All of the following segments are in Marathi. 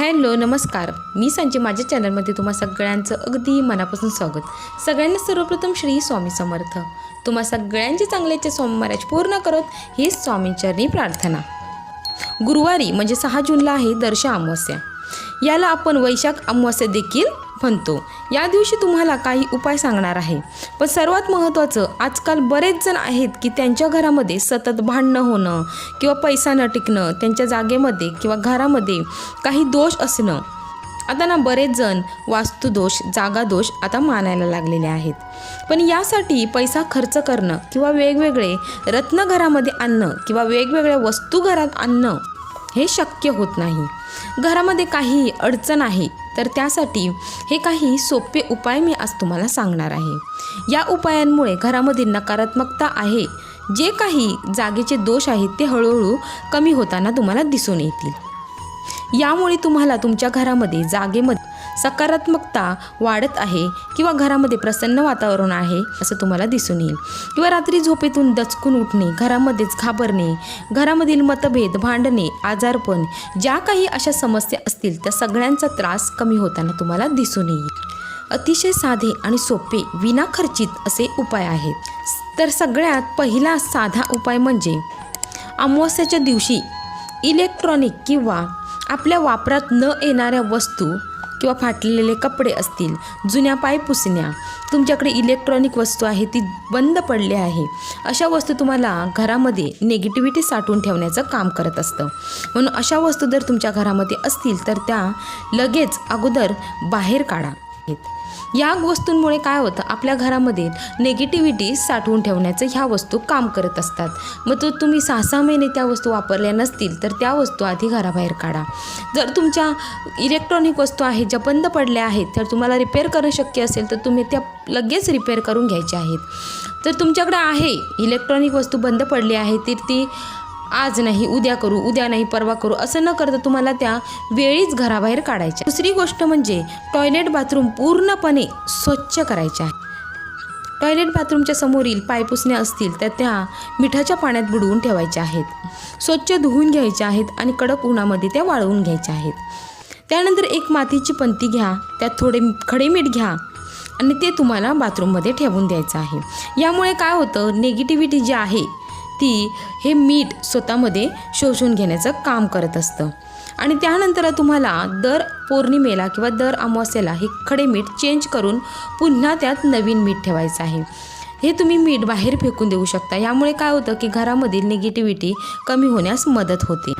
हॅलो नमस्कार. मी संजय. माझ्या चॅनलमध्ये तुम्हा सगळ्यांचं अगदी मनापासून स्वागत. सगळ्यांना सर्वप्रथम श्री स्वामी समर्थ. तुम्हा सगळ्यांचे चांगल्याचे स्वामी महाराज पूर्ण करत ही स्वामींचरणी प्रार्थना. गुरुवारी म्हणजे सहा जूनला आहे दर्श अमावस्या. याला आपण वैशाख अमावस्या देखील म्हणतो. या दिवशी तुम्हाला काही उपाय सांगणार आहे. पण सर्वात महत्त्वाचं आजकाल बरेच जण आहेत की त्यांच्या घरामध्ये सतत भांडणं होणं किंवा पैसा न टिकणं त्यांच्या जागेमध्ये किंवा घरामध्ये काही दोष असणं. आता ना बरेच जण वास्तुदोष जागादोष आता मानायला लागलेले आहेत. पण यासाठी पैसा खर्च करणं किंवा वेगवेगळे रत्न घरामध्ये आणणं किंवा वेगवेगळ्या वस्तू घरात आणणं हे शक्य होत नाही. घरामध्ये काही अडचण आहे तर त्यासाठी हे काही सोपे उपाय मी आज तुम्हाला सांगणार आहे. या उपायांमुळे घरामध्ये नकारात्मकता आहे. जे काही जागेचे दोष आहेत ते हळूहळू कमी होताना तुम्हाला दिसून येतील. यामुळे तुम्हाला तुमच्या घरामध्ये जागेमध्ये सकारात्मकता वाढत आहे किंवा घरामध्ये प्रसन्न वातावरण आहे असं तुम्हाला दिसून येईल. किंवा रात्री झोपेतून दचकून उठणे घरामध्येच घाबरणे घरामधील मतभेद भांडणे आजारपण ज्या काही अशा समस्या असतील त्या सगळ्यांचा त्रास कमी होताना तुम्हाला दिसून येईल. अतिशय साधे आणि सोपे विनाखर्चित असे उपाय आहेत. तर सगळ्यात पहिला साधा उपाय म्हणजे अमावस्याच्या दिवशी इलेक्ट्रॉनिक किंवा आपल्या वापरात न येणाऱ्या वस्तू किंवा फाटलेले कपडे असतील जुन्या पायपुसण्या तुमच्याकडे इलेक्ट्रॉनिक वस्तू आहे ती बंद पडली आहे. अशा वस्तू तुम्हाला घरामध्ये निगेटिव्हिटी साठवून ठेवण्याचं काम करत असतं. म्हणून अशा वस्तू जर तुमच्या घरामध्ये असतील तर त्या लगेच अगोदर बाहेर काढा. या वस्तूंमुळे काय होतं? आपल्या घरामध्ये नेगेटिव्हिटी साठवून ठेवण्याचं ह्या वस्तू काम करत असतात. मग तो तुम्ही सहा सहा महिने त्या वस्तू वापरल्या नसतील तर त्या वस्तू आधी घराबाहेर काढा. जर तुमच्या इलेक्ट्रॉनिक वस्तू आहेत ज्या बंद पडल्या आहेत तर तुम्हाला रिपेअर करणं शक्य असेल तर तुम्ही त्या लगेच रिपेअर करून घ्यायच्या आहेत. तर तुमच्याकडे आहे इलेक्ट्रॉनिक वस्तू बंद पडली आहे तर ती आज नाही उद्या करू उद्या नाही परवा करू असं न करता तुम्हाला त्या वेळीच घराबाहेर काढायच्या. दुसरी गोष्ट म्हणजे टॉयलेट बाथरूम पूर्णपणे स्वच्छ करायचे आहे. टॉयलेट बाथरूमच्या समोरील पायपुसण्या असतील तर त्या मिठाच्या पाण्यात बुडवून ठेवायच्या आहेत. स्वच्छ धुवून घ्यायच्या आहेत आणि कडक उन्हामध्ये त्या वाळवून घ्यायच्या आहेत. त्यानंतर एक मातीची पंती घ्या त्यात थोडे खडे मीठ घ्या आणि ते तुम्हाला बाथरूममध्ये ठेवून द्यायचं आहे. यामुळे काय होतं निगेटिव्हिटी जी आहे ती हे मीठ स्वतःमध्ये शोषून घेण्याचं काम करत असतं. आणि त्यानंतर तुम्हाला दर पौर्णिमेला किंवा दर अमावस्येला हे खडे मीठ चेंज करून पुन्हा त्यात नवीन मीठ ठेवायचं आहे. हे तुम्ही मीठ बाहेर फेकून देऊ शकता. यामुळे काय होतं की घरामधील निगेटिव्हिटी कमी होण्यास मदत होते.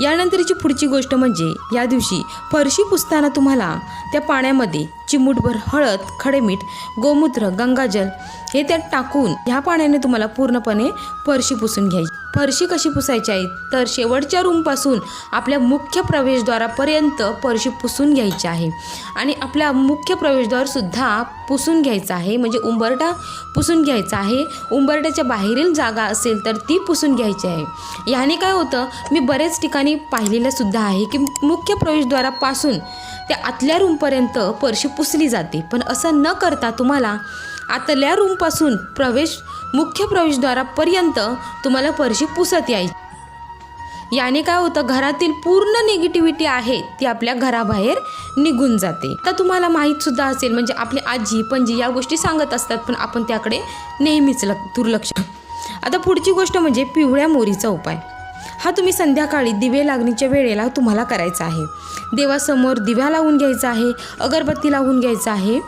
यानंतरची पुढची गोष्ट म्हणजे या दिवशी फरशी पुसताना तुम्हाला त्या पाण्यामध्ये चिमूटभर हळद खडे मीठ गोमूत्र गंगाजल हे त्यात टाकून ह्या पाण्याने तुम्हाला पूर्णपणे फरशी पुसून घ्यायची. फरशी कशी पुसायची आहे तर शेवटच्या रूमपासून आपल्या मुख्य प्रवेशद्वारापर्यंत फरशी पुसून घ्यायची आहे. आणि आपल्या मुख्य प्रवेशद्वारसुद्धा म्हणजे पुसून घ्यायचा आहे. म्हणजे उंबरटा पुसून घ्यायचा आहे. उंबरट्याच्या बाहेरील जागा असेल तर ती पुसून घ्यायची आहे. ह्याने काय होतं? मी बरेच ठिकाणी पाहिलेलंसुद्धा आहे की मुख्य प्रवेशद्वारापासून त्या आतल्या रूमपर्यंत फरशी पुसली जाते. पण असं न करता तुम्हाला आतल्या रूमपासून प्रवेश मुख्य प्रवेशद्वारापर्यंत तुम्हाला फरशी पुसत यायची. याने काय होतं घरातील पूर्ण निगेटिव्हिटी आहे ती आपल्या घराबाहेर निघून जाते. तर तुम्हाला माहीत सुद्धा असेल म्हणजे आपली आजी पणजी या गोष्टी सांगत असतात पण आपण त्याकडे नेहमीच लक दुर्लक्ष. आता पुढची गोष्ट म्हणजे पिवळ्या मोरीचा उपाय. हा तुम्ही संध्याकाळी दिवे लागणीच्या वेळेला तुम्हाला करायचा आहे. देवासमोर दिव्या लावून घ्यायचा आहे अगरबत्ती लावून घ्यायचा आहे.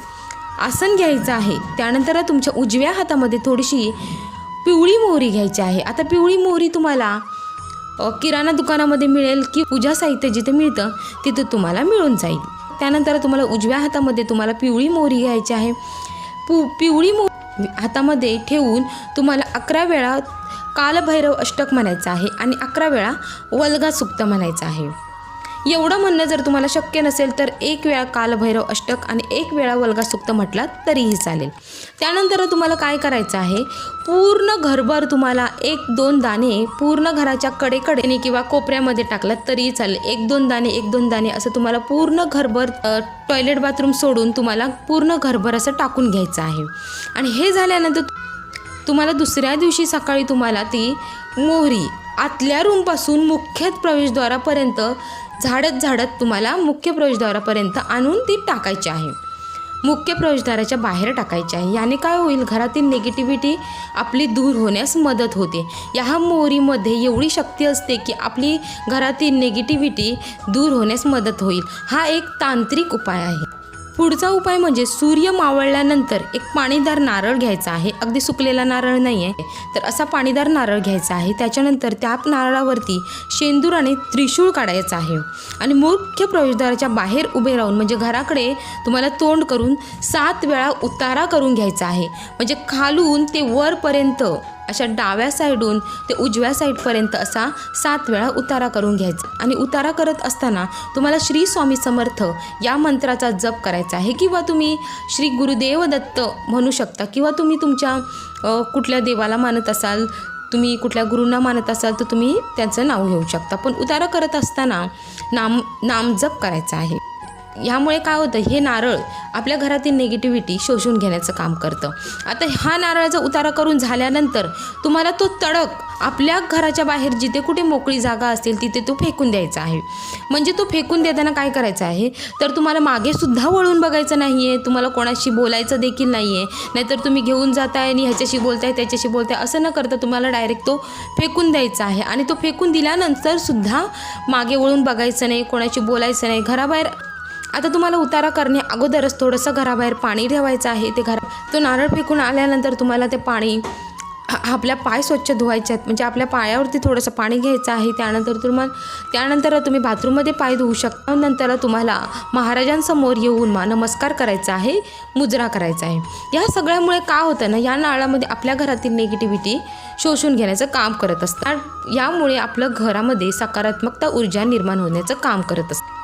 आसन घ्यायचं आहे. त्यानंतर तुमच्या उजव्या हातामध्ये थोडीशी पिवळी मोहरी घ्यायची आहे. आता पिवळी मोहरी तुम्हाला किराणा दुकानामध्ये मिळेल की पूजा साहित्य जिथे मिळतं तिथं तुम्हाला मिळून जाईल. त्यानंतर तुम्हाला उजव्या हातामध्ये तुम्हाला पिवळी मोहरी घ्यायची आहे. पु पिवळी मो हातामध्ये ठेवून तुम्हाला अकरा वेळा कालभैरव अष्टक म्हणायचं आहे आणि अकरा वेळा वल्गा सुक्त म्हणायचं आहे. एवढं म्हणणं जर तुम्हाला शक्य नसेल तर एक वेळा कालभैरव अष्टक आणि एक वेळा वल्गासुक्त म्हटलात तरीही चालेल. त्यानंतर तुम्हाला काय करायचं आहे? पूर्ण घरभर तुम्हाला एक दोन दाणे पूर्ण घराच्या कडेकडेने किंवा कोपऱ्यामध्ये टाकलात तरीही चालेल. एक दोन दाणे एक दोन दाणे असं तुम्हाला पूर्ण घरभर टॉयलेट बाथरूम सोडून तुम्हाला पूर्ण घरभर असं टाकून घ्यायचं आहे. आणि हे झाल्यानंतर तुम्हाला दुसऱ्या दिवशी सकाळी तुम्हाला ती मोहरी आतल्या रूमपासून मुख्य प्रवेशद्वारापर्यंत झाडत झाडत तुम्हाला मुख्य प्रवेशद्वारापर्यंत आणून ती टाकायची आहे. मुख्य प्रवेशद्वाराच्या बाहेर टाकायचे आहे. याने काय होईल? घरातील निगेटिव्हिटी आपली दूर होण्यास मदत होते. या मोहरीमध्ये एवढी शक्ती असते की आपली घरातील निगेटिव्हिटी दूर होण्यास मदत होईल. हा एक तांत्रिक उपाय आहे. पुढचा उपाय म्हणजे सूर्य मावळल्यानंतर एक पाणीदार नारळ घ्यायचा आहे. अगदी सुकलेला नारळ नाही आहे तर असा पाणीदार नारळ घ्यायचा आहे. त्याच्यानंतर त्या नारळावरती शेंदूर आणि त्रिशूळ काढायचा आहे. आणि मुख्य प्रवेशद्वाराच्या बाहेर उभे राहून म्हणजे घराकडे तुम्हाला तोंड करून सात वेळा उतारा करून घ्यायचा आहे. म्हणजे खालून ते वरपर्यंत अशा डाव्या साईडून ते उजव्या साईडपर्यंत असा सात वेळा उतारा करून घ्यायचा. आणि उतारा करत असताना तुम्हाला श्री स्वामी समर्थ या मंत्राचा जप करायचा आहे. किंवा तुम्ही श्री गुरुदेव दत्त म्हणू शकता किंवा तुम्ही तुमच्या कुठल्या देवाला मानत असाल तुम्ही कुठल्या गुरूंना मानत असाल तर तुम्ही त्याचं नाव घेऊ शकता. पण उतारा करत असताना नाम नामजप करायचा आहे. ह्यामुळे काय होतं हे नारळ आपल्या घरातील निगेटिव्हिटी शोषून घेण्याचं काम करतं. आता हा नारळाचा उतारा करून झाल्यानंतर तुम्हाला तो तडक आपल्या घराच्या बाहेर जिथे कुठे मोकळी जागा असेल तिथे तो फेकून द्यायचा आहे. म्हणजे तो फेकून देताना काय करायचं आहे? तर तुम्हाला मागेसुद्धा वळून बघायचं नाही आहे तुम्हाला कोणाशी बोलायचं देखील नाही आहे नाहीतर तुम्ही घेऊन जाताय आणि ह्याच्याशी बोलताय त्याच्याशी बोलताय असं न करता तुम्हाला डायरेक्ट तो फेकून द्यायचा आहे. आणि तो फेकून दिल्यानंतर सुद्धा मागे वळून बघायचं नाही कोणाशी बोलायचं नाही. घराबाहेर आता तुम्हाला उतारा करणे अगोदरच थोडंसं घराबाहेर पाणी ठेवायचं आहे. ते घरा तो नारळ फेकून आल्यानंतर तुम्हाला ते पाणी आपल्या पाय स्वच्छ धुवायचे आहेत. म्हणजे आपल्या पायावरती थोडंसं पाणी घ्यायचं आहे. त्यानंतर तुम्हाला त्यानंतर तुम्ही बाथरूममध्ये पाय धुवू शकता. नंतर तुम्हाला महाराजांसमोर येऊन मा नमस्कार करायचा आहे. मुजरा करायचा आहे. या सगळ्यामुळे का होतं ना या नाळामध्ये आपल्या घरातील निगेटिव्हिटी शोषून घेण्याचं काम करत असतात यामुळे आपलं घरामध्ये सकारात्मकता ऊर्जा निर्माण होण्याचं काम करत असतं.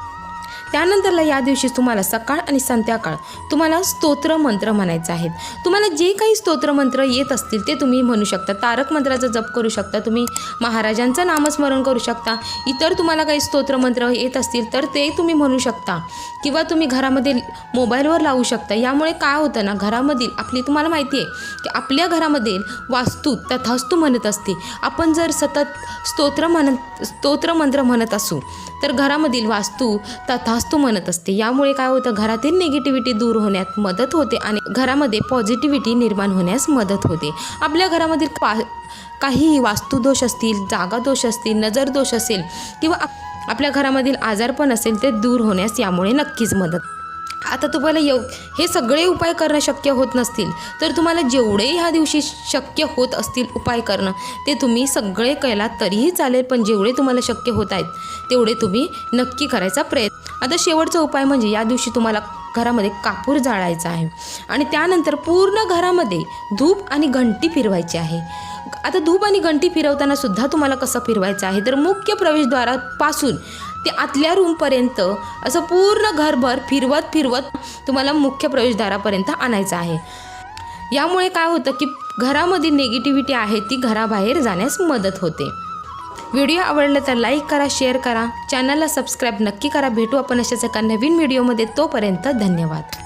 त्यानंतरला या दिवशी तुम्हाला सकाळ आणि संध्याकाळ तुम्हाला स्तोत्र मंत्र म्हणायचं आहेत. तुम्हाला जे काही स्तोत्र मंत्र येत असतील ते तुम्ही म्हणू शकता. तारक मंत्राचा जप करू शकता तुम्ही महाराजांचं नामस्मरण करू शकता. इतर तुम्हाला काही स्तोत्र मंत्र येत असतील तर ते तुम्ही म्हणू शकता. किंवा तुम्ही घरामध्ये मोबाईलवर लावू शकता. यामुळे काय होतं ना घरामधील आपली तुम्हाला माहिती आहे की आपल्या घरामध्ये वास्तू तथास्तू म्हणत असते. आपण जर सतत स्तोत्र म्हणत स्तोत्र मंत्र म्हणत असू तर घरामधील वास्तू तथास्तू म्हणत असते. यामुळे काय होतं? घरातील निगेटिव्हिटी दूर होण्यात मदत होते आणि घरामध्ये पॉझिटिव्हिटी निर्माण होण्यास मदत होते. आपल्या घरामधील पा काहीही वास्तुदोष असतील जागा दोष असतील नजर दोष असेल किंवा आप- आपल्या घरामधील आजारपण असेल ते दूर होण्यास यामुळे नक्कीच मदत आता तुम्हाला येऊ हे सगळे उपाय करणं शक्य होत नसतील तर तुम्हाला जेवढे ह्या दिवशी शक्य होत असतील उपाय करणं ते तुम्ही सगळे केला तरीही चालेल पण जेवढे तुम्हाला शक्य होत आहेत तेवढे तुम्ही नक्की करायचा प्रयत्न आता शेवटचा उपाय म्हणजे या दिवशी तुम्हाला घरामध्ये कापूर जाळायचा आहे आणि त्यानंतर पूर्ण घरामध्ये धूप आणि घंटी फिरवायची आहे. आता धूप आणि घंटी फिरवताना सुद्धा तुम्हाला कसं फिरवायचं आहे? तर मुख्य प्रवेशद्वारापासून ते आतल्या रूमपर्यंत असं पूर्ण घरभर फिरवत फिरवत तुम्हाला मुख्य प्रवेशद्वारापर्यंत आणायचं आहे. यामुळे काय होतं की घरामध्ये निगेटिव्हिटी आहे ती घराबाहेर जाण्यास मदत होते. व्हिडिओ आवडला तर लाईक करा शेअर करा. चॅनलला सबस्क्राईब नक्की करा. भेटू आपण अशाच एका नवीन व्हिडिओमध्ये. तोपर्यंत धन्यवाद.